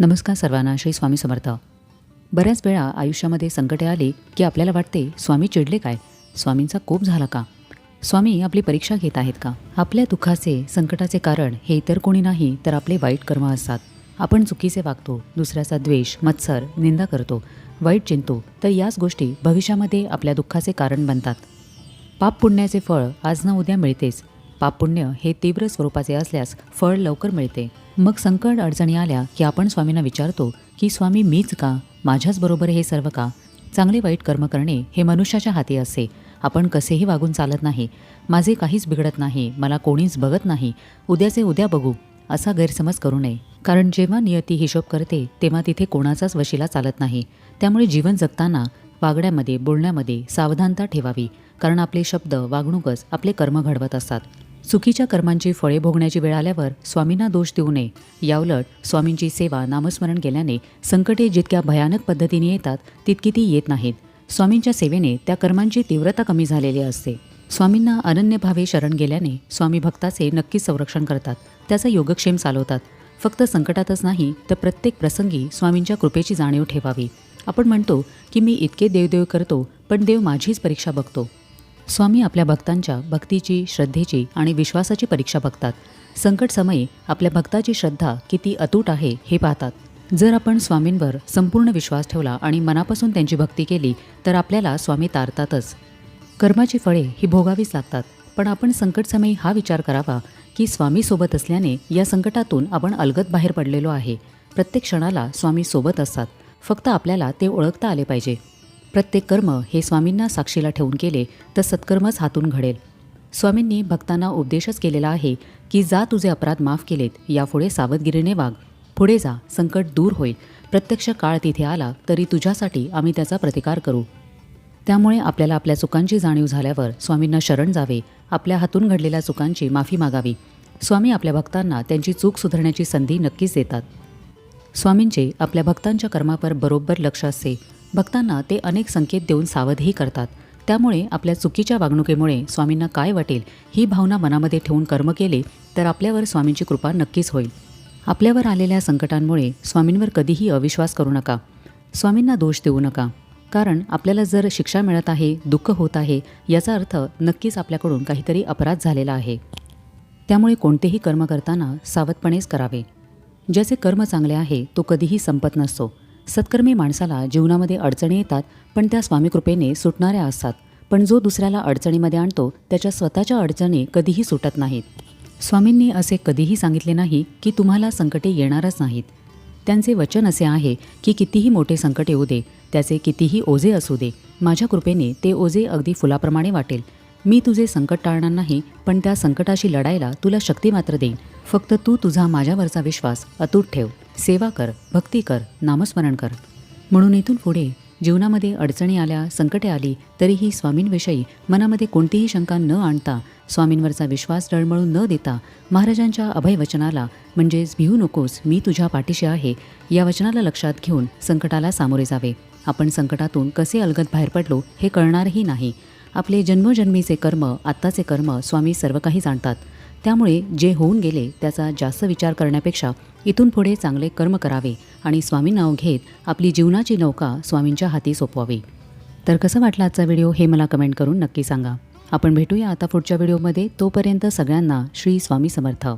नमस्कार सर्वांना श्री स्वामी समर्थ. बऱ्याच वेळा आयुष्यामध्ये संकटे आली की आपल्याला वाटते स्वामी चिडले काय? स्वामींचा कोप झाला का? स्वामी आपली परीक्षा घेत आहेत का? आपल्या दुःखाचे संकटाचे कारण हे इतर कोणी नाही तर आपले वाईट कर्म असतात. आपण चुकीचे वागतो दुसऱ्याचा द्वेष मत्सर निंदा करतो वाईट चिंतो तर याच गोष्टी भविष्यामध्ये आपल्या दुःखाचे कारण बनतात. पाप पुण्याचे फळ आज ना उद्या मिळतेच. पाप पुण्य हे तीव्र स्वरूपाचे असल्यास फळ लवकर मिळते. मग संकट अडचणी आल्या की आपण स्वामींना विचारतो की स्वामी मीच का? माझ्याच बरोबर हे सर्व का? चांगले वाईट कर्म करणे हे मनुष्याच्या हाती असते आपण कसेही वागून चालत नाही. माझे काहीच बिघडत नाही. मला कोणीच बघत नाही. उद्याचे उद्या बघू. असा गैरसमज करू नये. कारण जेव्हा नियती हिशोब करते तेव्हा तिथे कोणाचाच वशिला चालत नाही. त्यामुळे जीवन जगताना वागण्यामध्ये बोलण्यामध्ये सावधानता ठेवावी. कारण आपले शब्द वागणूकच आपले कर्म घडवत असतात. चुकीच्या कर्मांची फळे भोगण्याची वेळ आल्यावर स्वामींना दोष देऊ नये. याउलट स्वामींची सेवा नामस्मरण केल्याने संकटे जितक्या भयानक पद्धतीने येतात तितकी ती येत नाहीत. स्वामींच्या सेवेने त्या कर्मांची तीव्रता कमी झालेली असते. स्वामींना अनन्यभावे शरण गेल्याने स्वामी भक्ताचे नक्कीच संरक्षण करतात. त्याचा योगक्षेम चालवतात. फक्त संकटातच नाही तर प्रत्येक प्रसंगी स्वामींच्या कृपेची जाणीव ठेवावी. आपण म्हणतो की मी इतके देवदेव करतो पण देव माझीच परीक्षा बघतो. स्वामी आपल्या भक्तांच्या भक्तीची श्रद्धेची आणि विश्वासाची परीक्षा बघतात. संकट समयी आपल्या भक्ताची श्रद्धा किती अतूट आहे हे पाहतात. जर आपण स्वामींवर संपूर्ण विश्वास ठेवला आणि मनापासून त्यांची भक्ती केली तर आपल्याला स्वामी तारतातच. कर्माची फळे ही भोगावीच लागतात. पण आपण संकटसमयी हा विचार करावा की स्वामी सोबत असल्याने या संकटातून आपण अलगत बाहेर पडलेलो आहे. प्रत्येक क्षणाला स्वामी सोबत असतात. फक्त आपल्याला ते ओळखता आले पाहिजे. प्रत्येक कर्म हे स्वामींना साक्षीला ठेवून केले तर सत्कर्मच हातून घडेल. स्वामींनी भक्तांना उपदेशच केलेला आहे की जा तुझे अपराध माफ केलेत यापुढे सावधगिरीने वाघ पुढे जा संकट दूर होईल. प्रत्यक्ष काळ तिथे आला तरी तुझ्यासाठी आम्ही त्याचा प्रतिकार करू. त्यामुळे आपल्याला आपल्या चुकांची जाणीव झाल्यावर स्वामींना शरण जावे आपल्या हातून घडलेल्या चुकांची माफी मागावी. स्वामी आपल्या भक्तांना त्यांची चूक सुधारण्याची संधी नक्कीच देतात. स्वामींचे आपल्या भक्तांच्या कर्मावर बरोबर लक्ष असते. भक्तांना ते अनेक संकेत देऊन सावधही करतात. त्यामुळे आपल्या चुकीच्या वागणुकीमुळे स्वामींना काय वाटेल ही भावना मनामध्ये ठेवून कर्म केले तर आपल्यावर स्वामींची कृपा नक्कीच होईल. आपल्यावर आलेल्या संकटांमुळे स्वामींवर कधीही अविश्वास करू नका. स्वामींना दोष देऊ नका. कारण आपल्याला जर शिक्षा मिळत आहे दुःख होत आहे याचा अर्थ नक्कीच आपल्याकडून काहीतरी अपराध झालेला आहे. त्यामुळे कोणतेही कर्म करताना सावधपणेच करावे. ज्याचे कर्म चांगले आहे तो कधीही संपत नसतो. सत्कर्मी माणसाला जीवनामध्ये अडचणी येतात पण त्या स्वामीकृपेने सुटणाऱ्या असतात. पण जो दुसऱ्याला अडचणीमध्ये आणतो त्याच्या स्वतःच्या अडचणी कधीही सुटत नाहीत. स्वामींनी असे कधीही सांगितले नाही की तुम्हाला संकटे येणारच नाहीत. त्यांचे वचन असे आहे की कितीही मोठे संकट येऊ दे त्याचे कितीही ओझे असू दे. माझ्या कृपेने ते ओझे अगदी फुलाप्रमाणे वाटेल. मी तुझे संकट टाळणार नाही पण त्या संकटाशी लढायला तुला शक्ती मात्र देईन. फक्त तू तुझा माझ्यावरचा विश्वास अतूट ठेव. सेवा कर भक्ती कर नामस्मरण कर. म्हणून इथून पुढे जीवनामध्ये अडचणी आल्या संकटे आली तरीही स्वामींविषयी मनामध्ये कोणतीही शंका न आणता स्वामींवरचा विश्वास डळमळून न देता महाराजांच्या अभयवचनाला म्हणजेच भिवू नकोस मी तुझ्या पाठीशी आहे या वचनाला लक्षात घेऊन संकटाला सामोरे जावे. आपण संकटातून कसे अलगत बाहेर पडलो हे कळणारही नाही. आपले जन्मोजन्मीचे कर्म आत्ताचे कर्म स्वामी सर्व काही जाणतात. त्यामुळे जे होऊन गेले त्याचा जास्त विचार करण्यापेक्षा इथून पुढे चांगले कर्म करावे आणि स्वामी नाव घेत आपली जीवनाची नौका स्वामींच्या हाती सोपवावी. तर कसं वाटलं आजचा व्हिडिओ हे मला कमेंट करून नक्की सांगा. आपण भेटूया आता पुढच्या व्हिडिओमध्ये. तोपर्यंत सगळ्यांना श्री स्वामी समर्थ.